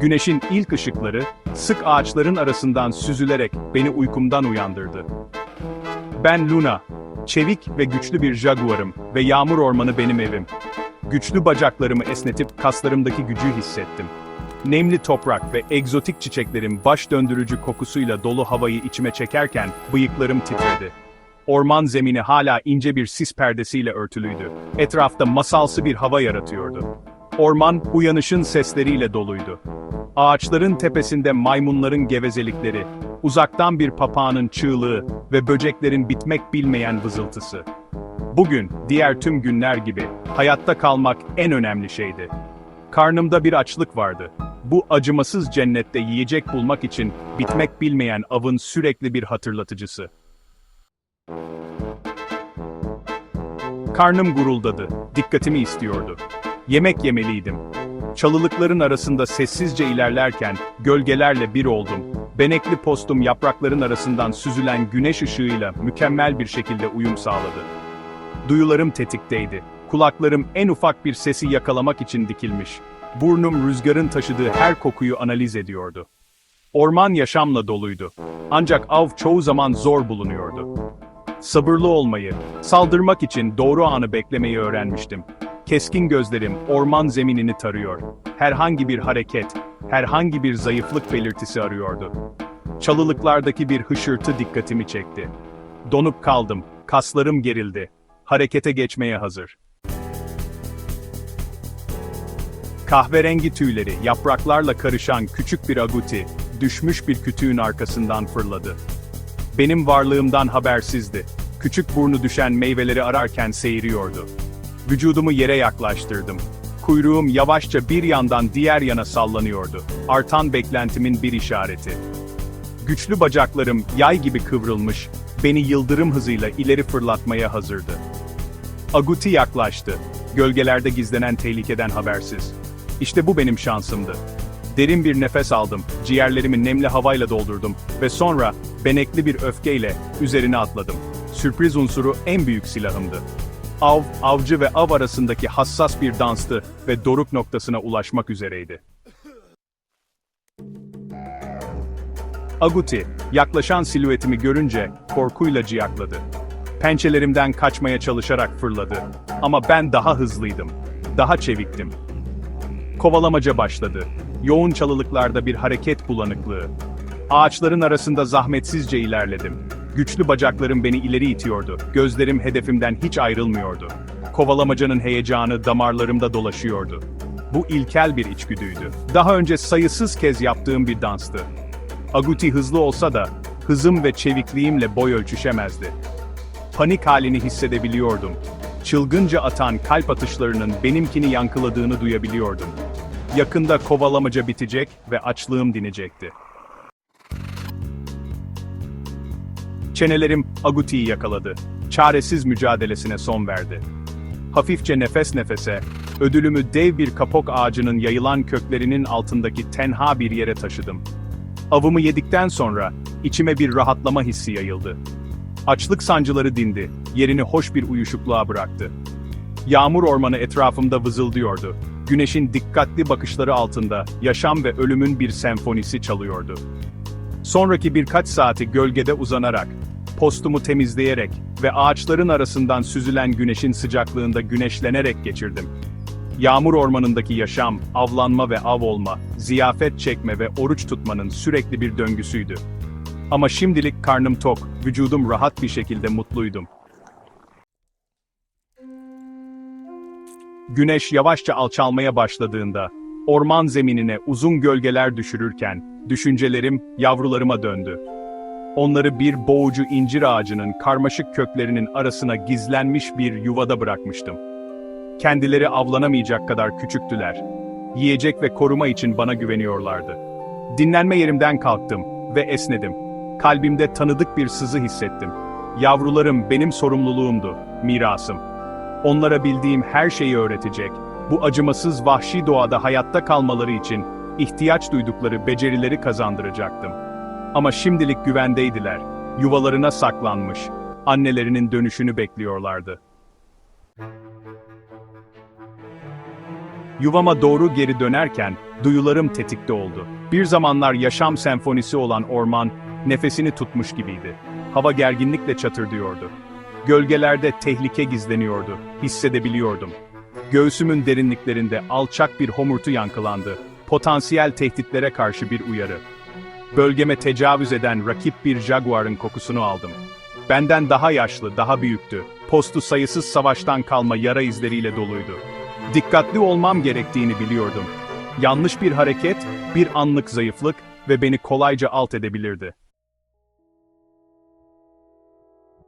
Güneşin ilk ışıkları, sık ağaçların arasından süzülerek beni uykumdan uyandırdı. Ben Luna, çevik ve güçlü bir jaguarım ve yağmur ormanı benim evim. Güçlü bacaklarımı esnetip kaslarımdaki gücü hissettim. Nemli toprak ve egzotik çiçeklerin baş döndürücü kokusuyla dolu havayı içime çekerken bıyıklarım titredi. Orman zemini hala ince bir sis perdesiyle örtülüydü. Etrafta masalsı bir hava yaratıyordu. Orman uyanışın sesleriyle doluydu. Ağaçların tepesinde maymunların gevezelikleri, uzaktan bir papağanın çığlığı ve böceklerin bitmek bilmeyen vızıltısı. Bugün, diğer tüm günler gibi, hayatta kalmak en önemli şeydi. Karnımda bir açlık vardı. Bu acımasız cennette yiyecek bulmak için bitmek bilmeyen avın sürekli bir hatırlatıcısı. Karnım guruldadı, dikkatimi istiyordu. Yemek yemeliydim. Çalılıkların arasında sessizce ilerlerken gölgelerle bir oldum. Benekli postum yaprakların arasından süzülen güneş ışığıyla mükemmel bir şekilde uyum sağladı. Duyularım tetikteydi. Kulaklarım en ufak bir sesi yakalamak için dikilmiş. Burnum rüzgarın taşıdığı her kokuyu analiz ediyordu. Orman yaşamla doluydu. Ancak av çoğu zaman zor bulunuyordu. Sabırlı olmayı, saldırmak için doğru anı beklemeyi öğrenmiştim. Keskin gözlerim orman zeminini tarıyor. Herhangi bir hareket, herhangi bir zayıflık belirtisi arıyordu. Çalılıklardaki bir hışırtı dikkatimi çekti. Donup kaldım, kaslarım gerildi. Harekete geçmeye hazır. Kahverengi tüyleri yapraklarla karışan küçük bir aguti, düşmüş bir kütüğün arkasından fırladı. Benim varlığımdan habersizdi. Küçük burnu düşen meyveleri ararken seyiriyordu. Vücudumu yere yaklaştırdım. Kuyruğum yavaşça bir yandan diğer yana sallanıyordu. Artan beklentimin bir işareti. Güçlü bacaklarım yay gibi kıvrılmış, beni yıldırım hızıyla ileri fırlatmaya hazırdı. Aguti yaklaştı. Gölgelerde gizlenen tehlikeden habersiz. İşte bu benim şansımdı. Derin bir nefes aldım, ciğerlerimi nemli havayla doldurdum ve sonra benekli bir öfkeyle üzerine atladım. Sürpriz unsuru en büyük silahımdı. Av, avcı ve av arasındaki hassas bir danstı ve doruk noktasına ulaşmak üzereydi. Aguti, yaklaşan silüetimi görünce korkuyla ciyakladı. Pençelerimden kaçmaya çalışarak fırladı. Ama ben daha hızlıydım. Daha çeviktim. Kovalamaca başladı. Yoğun çalılıklarda bir hareket bulanıklığı. Ağaçların arasında zahmetsizce ilerledim. Güçlü bacaklarım beni ileri itiyordu. Gözlerim hedefimden hiç ayrılmıyordu. Kovalamacanın heyecanı damarlarımda dolaşıyordu. Bu ilkel bir içgüdüydü. Daha önce sayısız kez yaptığım bir danstı. Aguti hızlı olsa da, hızım ve çevikliğimle boy ölçüşemezdi. Panik halini hissedebiliyordum. Çılgınca atan kalp atışlarının benimkini yankıladığını duyabiliyordum. Yakında kovalamaca bitecek ve açlığım dinecekti. Çenelerim Aguti'yi yakaladı. Çaresiz mücadelesine son verdi. Hafifçe nefes nefese, ödülümü dev bir kapok ağacının yayılan köklerinin altındaki tenha bir yere taşıdım. Avımı yedikten sonra içime bir rahatlama hissi yayıldı. Açlık sancıları dindi, yerini hoş bir uyuşukluğa bıraktı. Yağmur ormanı etrafımda vızıldıyordu. Güneşin dikkatli bakışları altında yaşam ve ölümün bir senfonisi çalıyordu. Sonraki birkaç saati gölgede uzanarak, postumu temizleyerek ve ağaçların arasından süzülen güneşin sıcaklığında güneşlenerek geçirdim. Yağmur ormanındaki yaşam, avlanma ve av olma, ziyafet çekme ve oruç tutmanın sürekli bir döngüsüydü. Ama şimdilik karnım tok, vücudum rahat bir şekilde mutluydum. Güneş yavaşça alçalmaya başladığında, orman zeminine uzun gölgeler düşürürken, düşüncelerim yavrularıma döndü. Onları bir boğucu incir ağacının karmaşık köklerinin arasına gizlenmiş bir yuvada bırakmıştım. Kendileri avlanamayacak kadar küçüktüler. Yiyecek ve koruma için bana güveniyorlardı. Dinlenme yerimden kalktım ve esnedim. Kalbimde tanıdık bir sızı hissettim. Yavrularım benim sorumluluğumdu, mirasım. Onlara bildiğim her şeyi öğretecek, bu acımasız vahşi doğada hayatta kalmaları için ihtiyaç duydukları becerileri kazandıracaktım. Ama şimdilik güvendeydiler, yuvalarına saklanmış, annelerinin dönüşünü bekliyorlardı. Yuvama doğru geri dönerken, duyularım tetikte oldu. Bir zamanlar yaşam senfonisi olan orman, nefesini tutmuş gibiydi. Hava gerginlikle çatırdıyordu. Gölgelerde tehlike gizleniyordu, hissedebiliyordum. Göğsümün derinliklerinde alçak bir homurtu yankılandı, potansiyel tehditlere karşı bir uyarı. Bölgeme tecavüz eden rakip bir jaguarın kokusunu aldım. Benden daha yaşlı, daha büyüktü. Postu sayısız savaştan kalma yara izleriyle doluydu. Dikkatli olmam gerektiğini biliyordum. Yanlış bir hareket, bir anlık zayıflık ve beni kolayca alt edebilirdi.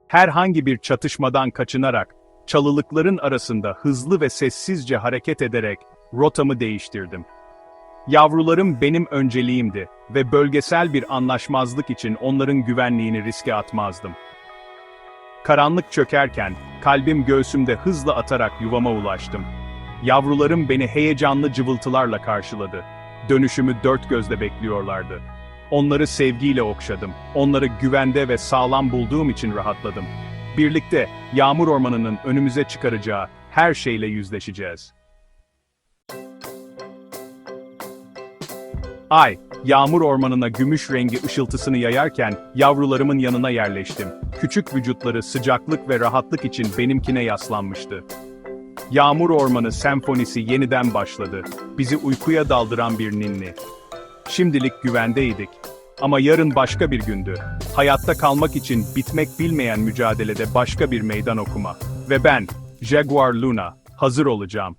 Herhangi bir çatışmadan kaçınarak, çalılıkların arasında hızlı ve sessizce hareket ederek rotamı değiştirdim. Yavrularım benim önceliğimdi ve bölgesel bir anlaşmazlık için onların güvenliğini riske atmazdım. Karanlık çökerken, kalbim göğsümde hızla atarak yuvama ulaştım. Yavrularım beni heyecanlı cıvıltılarla karşıladı. Dönüşümü dört gözle bekliyorlardı. Onları sevgiyle okşadım. Onları güvende ve sağlam bulduğum için rahatladım. Birlikte, yağmur ormanının önümüze çıkaracağı her şeyle yüzleşeceğiz. Ay, yağmur ormanına gümüş rengi ışıltısını yayarken yavrularımın yanına yerleştim. Küçük vücutları sıcaklık ve rahatlık için benimkine yaslanmıştı. Yağmur ormanı senfonisi yeniden başladı. Bizi uykuya daldıran bir ninni. Şimdilik güvendeydik. Ama yarın başka bir gündü. Hayatta kalmak için bitmek bilmeyen mücadelede başka bir meydan okuma. Ve ben, Jaguar Luna, hazır olacağım.